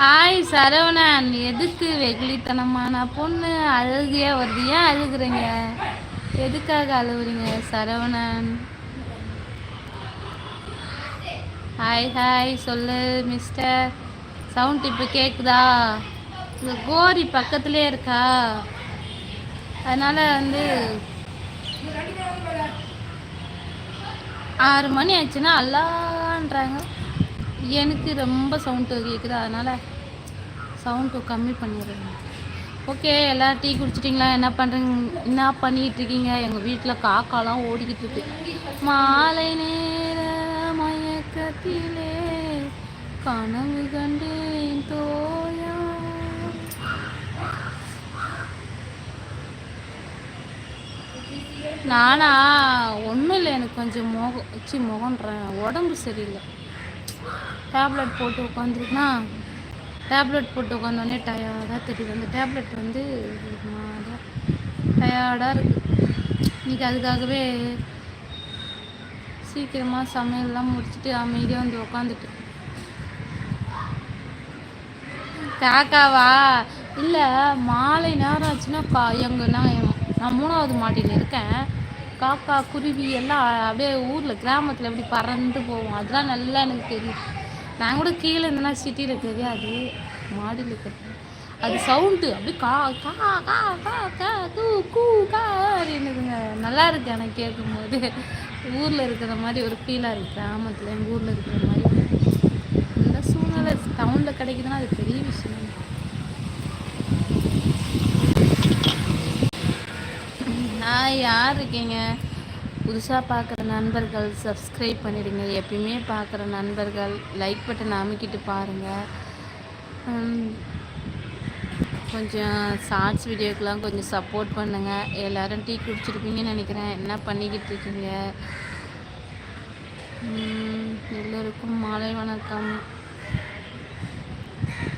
Hi Saravanan. எதுக்கு வெகுளித்தனமான பொண்ணு? அழுகியா வருது. ஏன் அழுகுறீங்க? எதுக்காக அழுகுறீங்க சரவணன்? ஹாய் ஹாய் சொல்லு மிஸ்டர் சவுண்ட் இப்போ கேட்குதா இந்த கோரி பக்கத்துலேயே இருக்கா? அதனால் வந்து ஆறு மணி ஆச்சுன்னா அல்லான்றாங்க. எனக்கு ரொம்ப சவுண்டு கேட்குது அதனால் சவுண்டு கம்மி பண்ணிடுறேன். ஓகே எல்லோரும் டீ குடிச்சிட்டிங்களா? என்ன பண்ணுறீங்க என்ன பண்ணிகிட்டு இருக்கீங்க? எங்கள் வீட்டில் காக்காலாம் ஓடிக்கிட்டு இருக்கு. மாலை நேர மயக்கத்திலே கனவு கண்டேன் தோயா. நானா ஒன்றும் இல்லை எனக்கு கொஞ்சம் முகம் வச்சு முகன்றேன் உடம்பு சரியில்லை. டேப்லெட் போட்டு உட்காந்துருக்குனா டேப்லெட் போட்டு உட்காந்தோடனே டயர்டாக தெரியுது. அந்த டேப்லெட் வந்து டயர்டாக இருக்குது இன்றைக்கி அதுக்காகவே சீக்கிரமாக சமையல்லாம் முடிச்சுட்டு அமைதியாக வந்து உக்காந்துட்டு காக்காவா? இல்லை மாலை நேரம் ஆச்சுன்னா கா எங்கள் நான் நான் மூணாவது மாடியில் இருக்கேன். காக்கா குருவி எல்லாம் அப்படியே ஊரில் கிராமத்தில் எப்படி பறந்து போவோம் அதெல்லாம் நல்லா எனக்கு தெரியும். நான் கூட கீழே இருந்தேன்னா சிட்டியில் தெரியாது மாடியில் இருக்கிறது அது சவுண்டு அப்படியே கா கா கா கா கா கூ கூ கா அப்படின்னுதுங்க நல்லா இருக்கு எனக்கு கேட்கும்போது. ஊரில் இருக்கிற மாதிரி ஒரு ஃபீலாக இருக்குது கிராமத்தில் எங்கள் ஊரில் இருக்கிற மாதிரி. இந்த சூழ்நிலை டவுனில் கிடைக்குதுன்னா அது பெரிய விஷயம். நான் யார் இருக்கீங்க? புதுசாக பார்க்குற நண்பர்கள் சப்ஸ்கிரைப் பண்ணிடுங்க. எப்பயுமே பார்க்குற நண்பர்கள் லைக் பட்டன் அமைக்கிட்டு பாருங்கள் கொஞ்சம் ஷார்ட்ஸ் வீடியோக்கெலாம் கொஞ்சம் சப்போர்ட் பண்ணுங்கள் எல்லோரும் டீ குடிச்சிருப்பீங்கன்னு நினைக்கிறேன். என்ன பண்ணிக்கிட்டு இருக்கீங்க? எல்லோருக்கும் மாலை வணக்கம்.